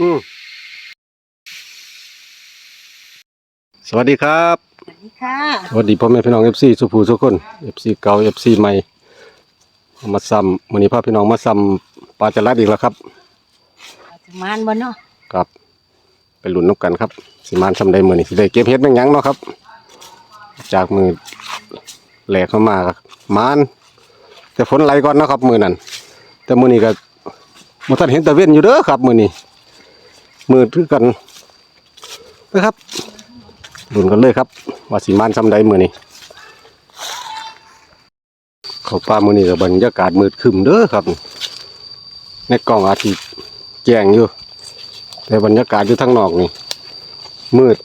อืมสวัสดีครับ สวัสดีค่ะสวัสดีพ่อแม่พี่น้องเอฟซีสุภูทุกคนเอฟซีเก่าเอฟซีใหม่เอามาซ้ำมื้อนี้พาพี่น้องมาซ้ำปลาจลัดอีกแล้วครับปัจจุบันบนเนาะครับไปลุ้นนกกันครับสิมานซ้ำได้มื้อนี้สิได้เก็บเฮ็ดแม่งหยังเนาะครับ จากมือแหลกเข้ามาครับมานแต่ฝนไหลก่อนเนาะครับมื้อนั้นแต่มื้อนี้ก็บ่ทันเห็นตะเว้นอยู่เด้อครับมื้อนี้ มืดคือกันนะครับลุ้นกันเลยครับว่าสิมานซ้ำใดมื้อนี้เขาป่ามื้อนี้ก็บรรยากาศมืดครึมเด้อครับ ในกล้องอาทิตย์แจ้งอยู่ แต่บรรยากาศอยู่ทางนอกนี่ มืด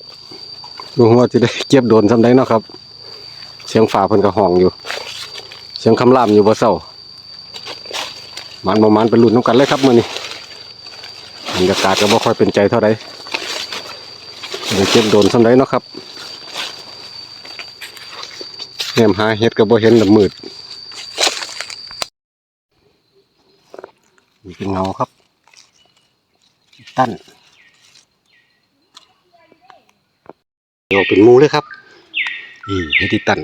ดูว่าจะได้เก็บโดนซำได้เนาะครับ เสียงฝ่าเพิ่นก็ห้องอยู่ เสียงคำรามอยู่บ่เศร้ามันบ่มันเป็นรุ่นน้ำกันเลยครับมื้อนี้ บรรยากาศก็บ่ค่อยเป็นใจเท่าใดได้เก็บโดนซำไดเนาะครับแหมหาเฮ็ดก็บ่เห็นละมืดมีเป็นเงาครับ ตั้นเงาเป็นมูเลยครับนี่เฮดิตัน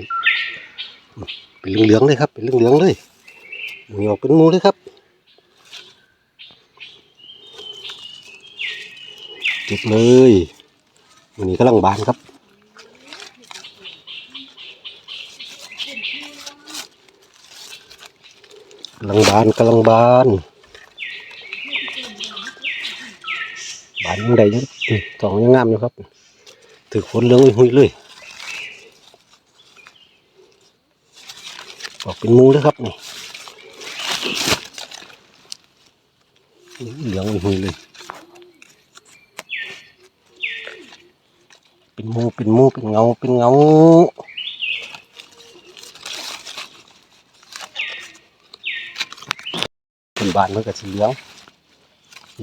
เป็นเหลืองๆเลยครับ เป็นเหลืองๆเลยเงาเป็นมูเลยครับ เก็บเลยวันนี้กำลังบานครับกำลังบานกำลังบาน บานยังไงยังอืมสองยังงามอยู่ครับถือฝนเลืองหุยเลยออกเป็นมูเลยครับนี่เหลืองหุยเลย เป็นมูเป็นมูเป็นเงาเป็นเงาเป็นบานมันก็สีเหลือง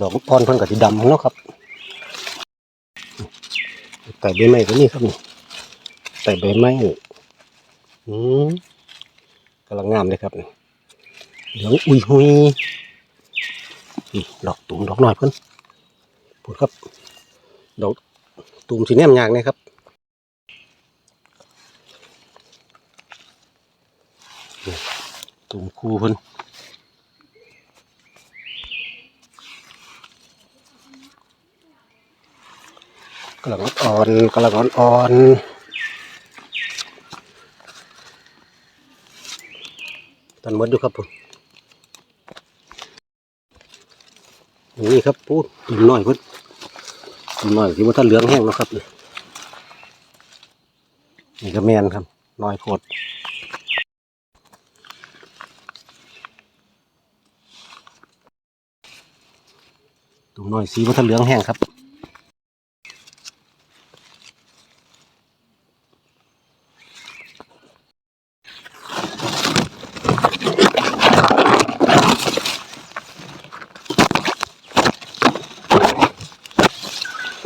ดอกอ่อนเพิ่นก็สิดำเนาะครับแต่ใบไม้ก็นี่ครับนี่แต่ใบไม้อืมกำลังงามเลยครับนี่เหลืองอุ้ยหุยดอกตุ่มดอกน้อยเพิ่นพูดครับดอก ตุ่มสีแนมยางนะครับตุ่มคู่เพิ่นกำลังอ่อนกำลังอ่อนอ่อนตันหมดดูครับผมนี่ครับพูตุ่มน้อยพุ่น น้อยที่ว่าท่านเหลืองแห้งแล้วครับนี่นี่ก็แมนครับน้อยโพดตุ่มน้อยสีว่าท่านเหลืองแห้งครับ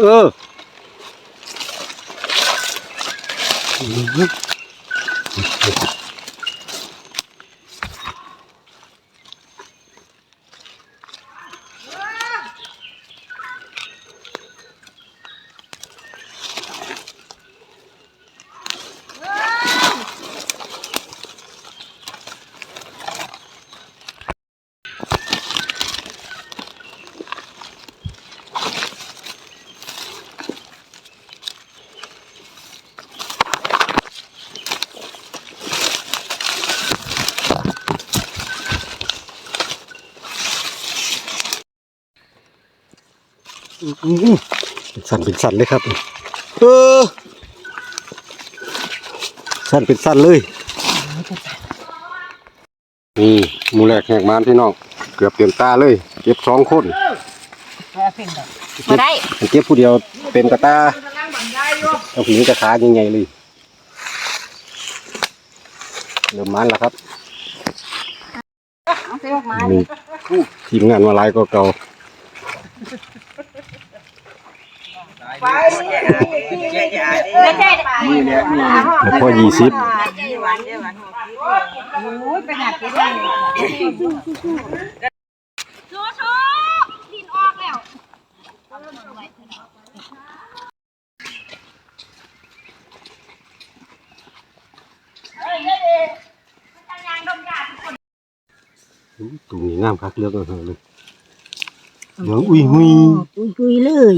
เออ เป็นสันเป็นสันเลยครับเออสันเป็นสันเลยนี่หมูแรกแหกมานพี่น้องเกือบเต็มตาเลย เก็บสองคนมาได้เก็บผู้เดียวเต็มกระตาเอาผีกระขายังไงเลยเริ่มมันแล้วครับเอาไปออกมามีทีมงานมาหลายก็เก่า ไม่ใช่นี่แหละนี่พอยี่สิบชูชูดินออกแล้วตุ่มนี้งามคักเลือกเลยเดี๋ยวอุ้ยอุ้ยอุ้ยเลย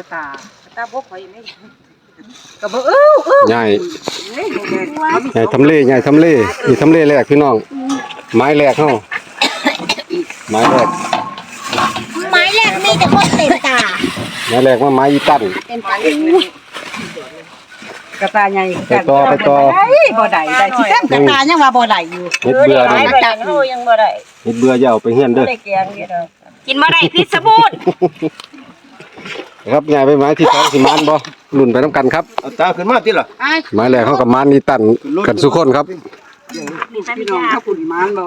อตาตาพกไปไม่กระเบื้อเอ้าเอ้าใหญ่เฮ้ยใหญ่ทำเลใหญ่ทำเลนี่ทำเลแรกพี่น้อง ไม้แรกเฮาไม้แรกไม้แรกมีแต่คนเต็มตาไม้แรกว่าไม้อีตันเต็มตากระตาใหญ่ไปต่อไปต่อบ่ได้ได้สิแต้มกระตายังว่าบ่ได้อยู่เฮ็ดเบื่อไม้นี่ประจักษ์อยู่ยังบ่ได้เฮ็ดเบื่ออย่าเอาไปเฮือนเด้อได้แกงนี่ดอกกินบ่ได้พิษสะบูด ครับใหญ่ไปไม้ที่สองสิมานบ่รุ่นไปน้ำกันครับเอาตาขึ้นมาติล่ะไอ้ไม้แรกเฮากับมานอีตันกันสุกคนครับ พี่น้องถ้าปุ่นมานบ่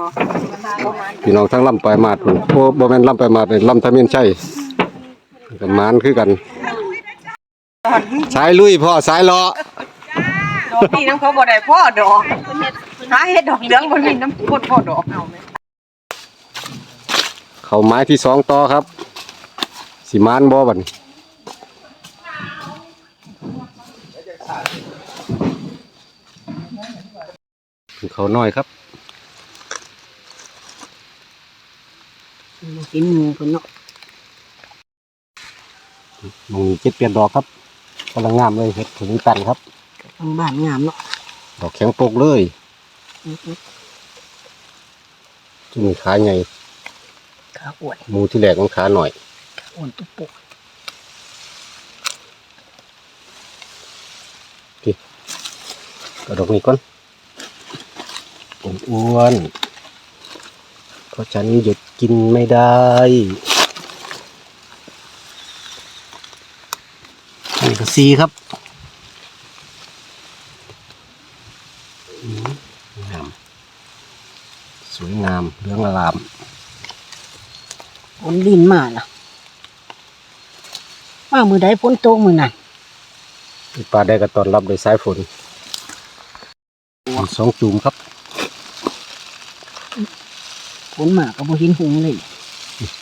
พี่น้องทั้งลำปลายมาดพุ่นโอ้บ่แม่นลำปลายมาดนี่ลำทะเมียนชัยกับมานคือกัน สายลุยพ่อสายเลาะดอกนี่น้ำเขาบ่ได้พ่อดอกหาเฮ็ดดอกเหลืองบ่มีน้ำพ่นพ่อดอกเอาไหมเข้าไม้ที่สองต่อครับ สิมานบ่บัดนี้ เขาน้อยครับกินหมูคนเนาะมองเจ็ดเปลี่ยนดอกครับกำลังงามเลยเห็ดถึงตันครับทางบ้านงามเนาะดอกแข็งปกเลยจุ่มขาใหญ่ขาอ้วนหมูที่แหลกมันขาหน่อยอ้วนตุ๊ปุกกระดอกนี้ก่อน อ้วนๆเพราะฉันหยุดกินไม่ได้นี่ก็ซีครับอืมงามสวยงามเรื่องอลามฝนดินมาล่ะมามือใดฝนตกมือนั่นปลาได้ก็ตอนรับโดยสายฝนสองจุ่มครับ ฝนมาก็บ่เห็นหุงเลย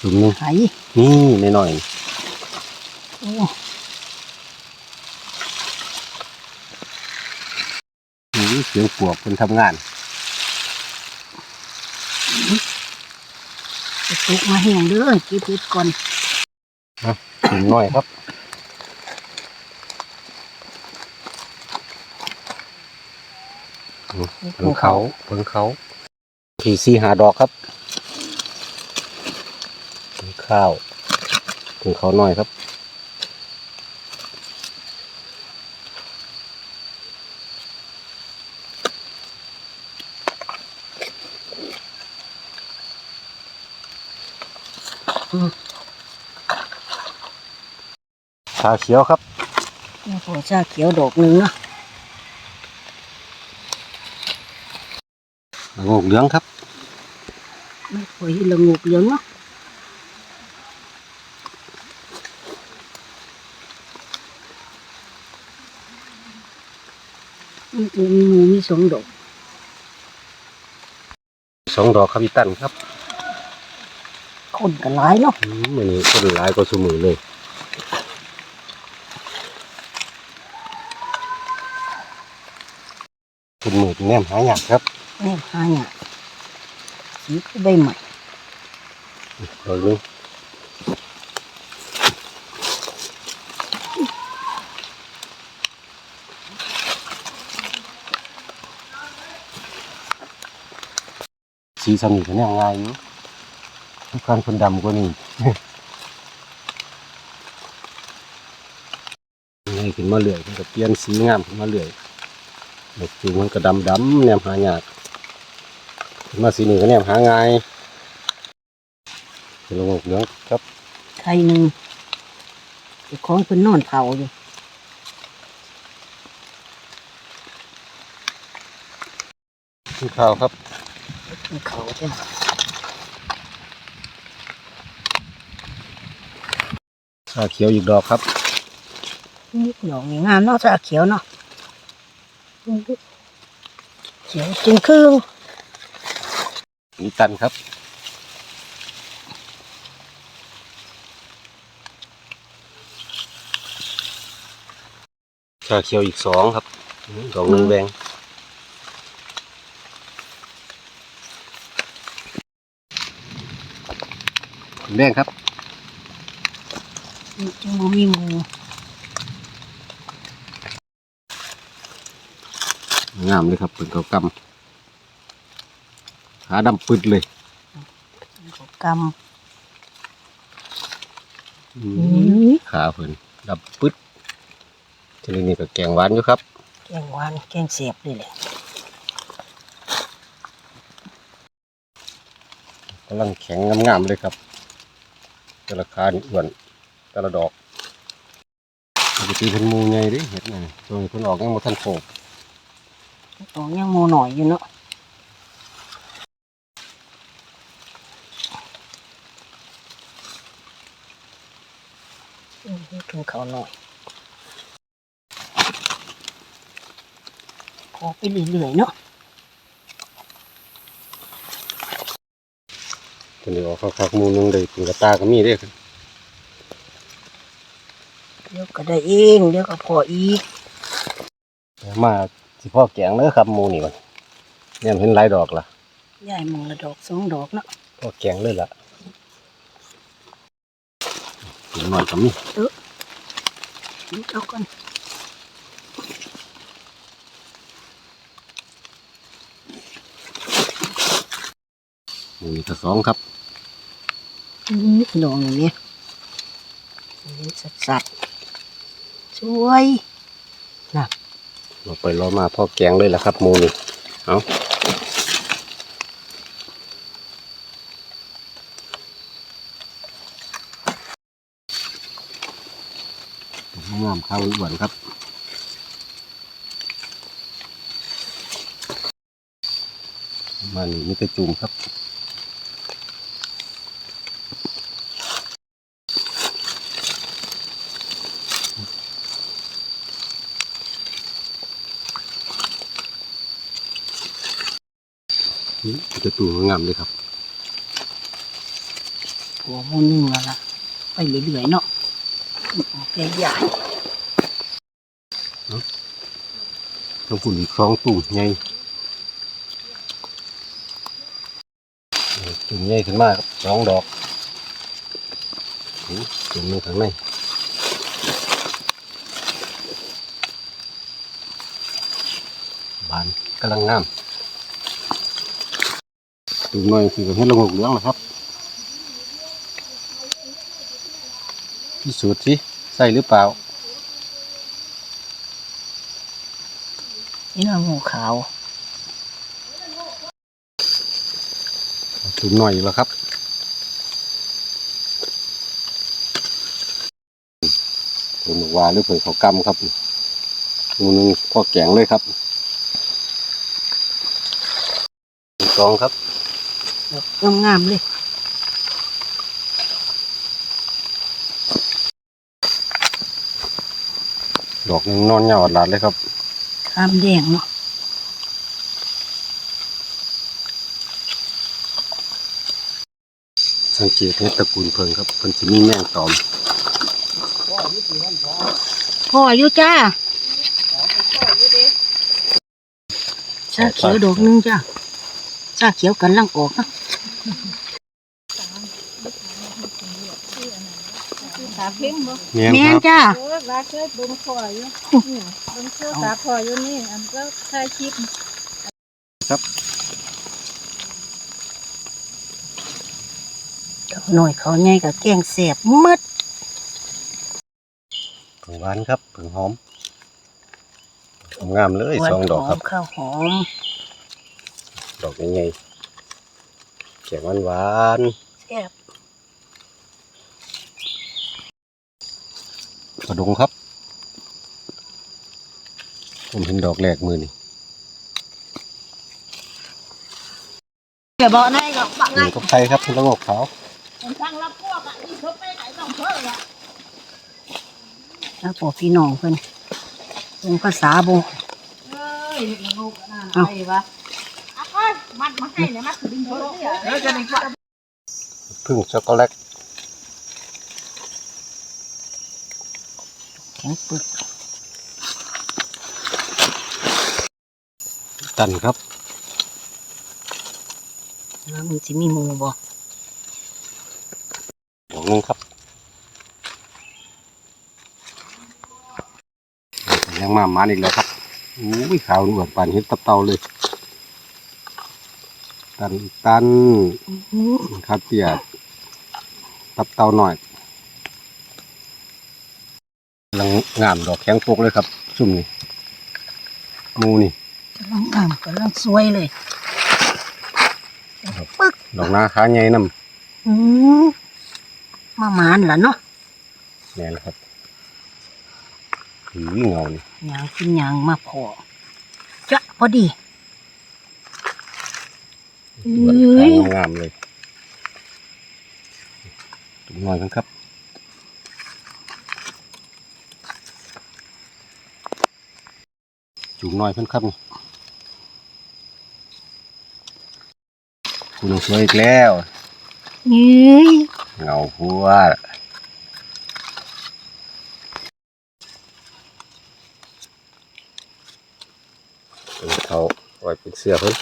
จุ่มหนึงไผนี่หน่อยโอ้ๆนี่เสียงปวกคนทำงานจะตกมาแห้งเด้อเก็บเห็ดก่อนจุ่มน้อยครับเพิ่งเขาเพิ่งเขา ขี่ซีหาดอกครับเพิ่งข้าวเพิ่งเขาหน้อยครับชาเขียวครับแล้วก็ชาเขียวดอกหนึงเนาะ ละโงกเหลืองครับไม่ค่อยละงกเหลืองเนาะมันจะมีหมูมีสองดอกสองดอกครับพี่ตั้นครับ คนกันหลายเนาะมันนี้คนหลายก็สมือเลยคุณมือเนแนหายากครับ แม่หาเนี่ยสีก็ใบใหม่ดอกหนึงสีสมีกันแนมง่ายอยู่ทุกครั้งคนดำกว่านี่นี่ขึ้นมาเรื่อยมันก็เปลี่ยนสีงามขึ้นมาเรื่อยดอกจูงมันก็ดำดำๆแนมหายาก มาสีนี้ก็แนมหาง่ายเป็นลงอกเหลืองครับไข่หนึ่งเจ้าของเพิ่นนอนเผาอยู่ขึ้นข้าวครับมีเขาจ้ะชาเขียวอีกดอกครับนี่ดอกนี่งามเนาะชาเขียวเนาะเขียวจริงค ถึงตันครับ ชาเขียวอีกสองครับสองนึงแดงแดงครับจมูกมีงูงามเลยครับเป็นเกากำ ขาดำปึดเลยเขากอืำมอื้อขาเพิ่นดำปึดทีนี้นี่ก็แกงหวานอยู่ครับ แกงหวานแกงเสียบนี่แหละกำลังแข็งงามๆเลยครับ แต่ละขานี่อ้วนแต่ละดอกปกติเพิ่นหมูใหญ่เดิเห็ดนี่ช่วงนี้เพิ่นออกยังบ่ทันโผล่ตองยังหมูหน่อยอยู่เนาะ อืมกินเขาวหน่อย ขอไปเรื่อยๆเนาะเพิ่นได้ออกคักๆหมูหนึงได้เป็นกระตาก็มีเด้ครับเดี๋ยวก็ได้เองเดี๋ยวก็พออีกเอามาสิพ่อแกงเด้อครับหมูนี่มันเนี่ยเห็นหลายดอกล่ะยายมองละดอกสองดอกเนาะพ่อแกงเลยล่ะกินหน่อยก็มีเอากันหมูนี่ก็สองครับอืมดอกอย่างนี้เห็นสัดๆสวยเราไปรอมาพ่อแกงเลยล่ะครับหมูนี่ เอาามข้าวอ้วนครับมานี่มีแต่จุ่มครับนี่มีแต่ตูงามเลยครับหัวมูนึ่งแล้วล่ะไปเรื่อยๆเนาะโอเคใหญ่ ต้องฝุ่นอีกสองตุ่มใหญ่ตุ่มใหญ่ขึ้นมาครับสองดอกตุ่มนึงข้างในบานกำลังงามตุ่มน้อยคือเห็ดละงกเหลืองนะครับพิสูจน์สิใส่หรือเปล่า นี่เราหมูขาวถุงหน่อยแล้วครับผมบอกว่าหรือเผื่อเขากำครับมูนึงพอแกงเลยครับสองครับดอกงามๆเลยดอกยังนอนเหงาอัดหลาดเลยครับ ข้ามแดงเนาะสังเกตเห็ดตระกูลเพิงครับเพิ่นสิมีแมงตอมพ่ออยู่จ้าชาเขียวดอกหนึงจ้าชาเขียวกันลังออกเนาะ ตาเพ่งบ่แมงแม่คนรับ จ้าโอ้ยรักเคยเบิ่งพ่ออยู่เนี่ยเบิ่งเชื่อตาพ่ออยู่นี่อันก็ถ่ายคลิปดอกหน่อยเขาใหญ่กับแกงเสียบมืดผึ่งหวานครับผึ่งหอมงามเลยสองดอกครับ ข้าวหอมดอกใหญ่ๆแกงหวานแซ่บ กระดงครับ ผมเห็นดอกแรกมือนี่เดี๋ยวบอกนายก็บักหนึ่งกับไข่ครับเป็นระงกขาวผมทางรับพวกอะนี่เขาไปไหนต้องเพิ่มอะแล้วพอพี่น้องเพิ่นเป็นภาษาโบเอ้ยลูกนั่นไปวะอะก้อยมัดมาให้เนี่ยมัดถึงโลกเดี๋ยวจะได้ว่าพึ่งช็อกโกแลต แข็งปึกตันครับแล้วมันจะมีหมูบ่หนึงครับยังมาหมันอีกแล้วครับอุ้ยขาวเหมือนปานเห็ดตับเตาเลย ตันตันครับเตียตับเตาหน่อยกำ ลังงามดอกแข็งโปกเลยครับ ซุ่มนี่หมูนี่กำลังงามกำลังสวยเลยปึ๊กดอกนาขาใหญ่น้อืมมาหมานล่ะเนาะำนี่นแหละครับหือเงานี่ยางกินยางมาพอจะพอดีดวนเอ้ยขางงามเลยจุ่มหน่อยกันครับ จุ่มหน่อยเพิ่นครับนี่คุณสวยอีกแล้วนี่เงาหัวเป็นเขาไว้เป็นเสื้อเพิ่น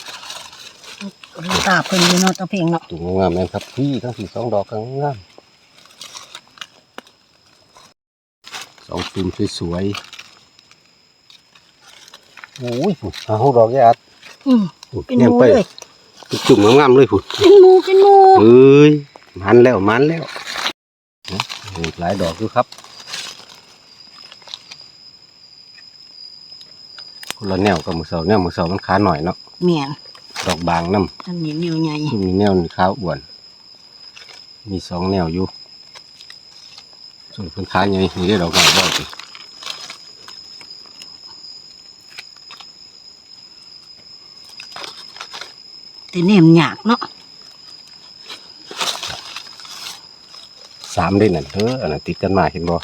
ตาเพิ่นอยู่เนาะตะเพ่งเนาะจุ่มงามแม่นครับพี่ทั้งสี่สองดอกทั้งงามสองตุ่มสวยๆ โอ้ยพุ่นหาหกดอกแย่อัดอืมพุ่นเป็นหเนี่ยมูไปเลยจุ่มงามๆเลยพุ่นเป็นหมูเป็นหมูเอ้ยมันแล้วมันแล้วนะอีกหลายดอกอยู่ครับคนละแนวกับมือเสาแนวมือเสามันขาหน่อยเนาะเมียนดอกบางน้ำอันนี้นิ้วใหญ่มีแนวนี่ขาวอ้วน มีสองแนวอยู่ส่วนเพิ่นขาใหญ่นี่ได้ดอกไม้บ่สิ แต่เนมหยากเนาะสามได้นั่นเด้ออันนั้นติดกันมาเห็นบ่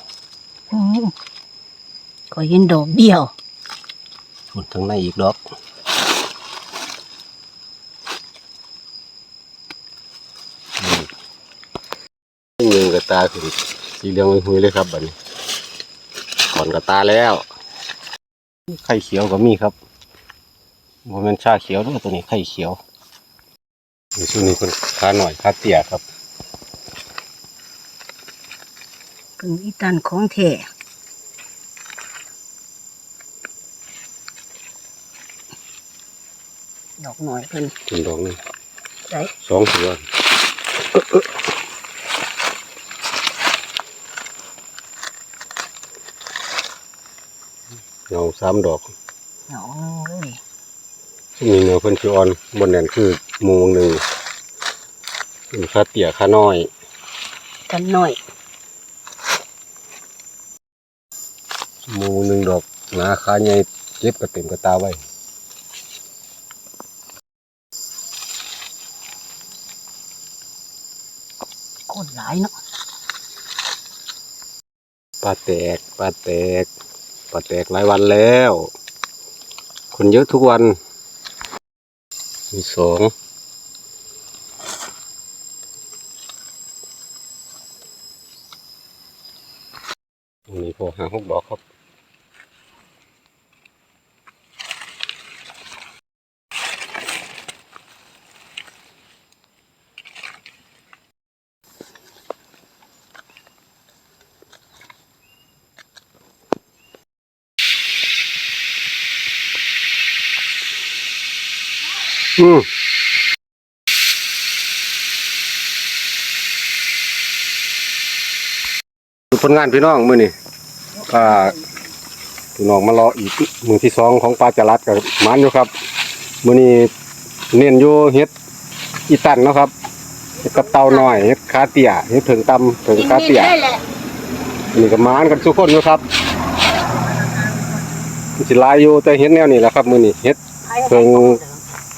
อืมก็เห็นดอกเดียวส่วนทั้งในอีกดอกนี่เงินกระตาคือสีเหลืองหุยๆเลยครับบัดนี้ก่อนกระตาแล้วไข่เขียวก็มีครับบ่แม่นชาเขียวเด้วยตัวนี้ไข่เขียว นี่ช่วงนี้เพิ่นขาหน่อยขาเตี้ยครับเป็นอีตันของแท้ดอกหน่อยเพิ่นเป็นดอกหนึงใส่สองหัวเงาสามดอกเอาเลยซึ่งมีเนื้อเพิ่นคืออ่อนบนนั้นคือ หมูหนึ่งเป็นขาเตี่ยขาน้อยกันหน่อยหมูหนึ่งดอกหนาขาใหญ่เก็บกระเต็มกระตาไว้โคตรหลายเนาะปลาแตกปลาแตกปลาแตกหลายวันแล้ว คนเยอะทุกวัน มีสองอันนี้ พอหาหกดอกครับอืมผลงานพี่น้องมือนี้ อ่าพี่น้องมารออีกมือที่สองของปลาจรัดกับมันอยู่ครับมือนี้เน้นอยู่เฮ็ดอีตันนะครับกับเตาหน้อยเฮ็ดขาเตียเฮ็ดถึงตำถึงขาเตียนี่ก็มานกันทุกคนอยู่ครับสิลายอยู่แต่เห็นแนวนี้แหละครับมือนี้เฮ็ดเพิ่ง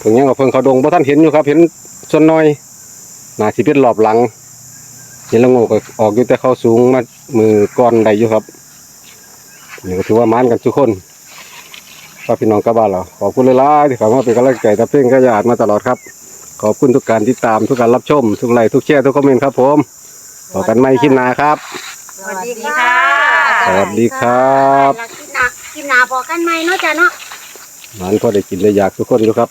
ถึงยังกับเพิ่งเขาดงบ่ท่านเห็นอยู่ครับ เห็นส่วนน้อยนาสิเป็นรอบหลังเห็นละโงกก็ออกอยู่แต่เขาสูงมามือก้อนใดอยู่ครับ นี่ก็ถือว่ามานกันทุกคนฝากพี่น้องกลับบ้านเราขอบคุณเลยล่ะที่เข้ามาเป็นกำลังใจตับเพ่งก็ยาดมาตลอดครับ ขอบคุณทุกการติดตามทุกการรับชม ทุกไลค์ทุกแชร์ทุกคอมเมนต์ครับผมต่อกันใหม่คลิปหน้าครับ สวัสดีค่ะสวัสดีครับแล้วกินหนากินหนาพอกันไหมเนาะจ้ะเนาะมันก็ได้กินได้อยากทุกคนอยู่ครับ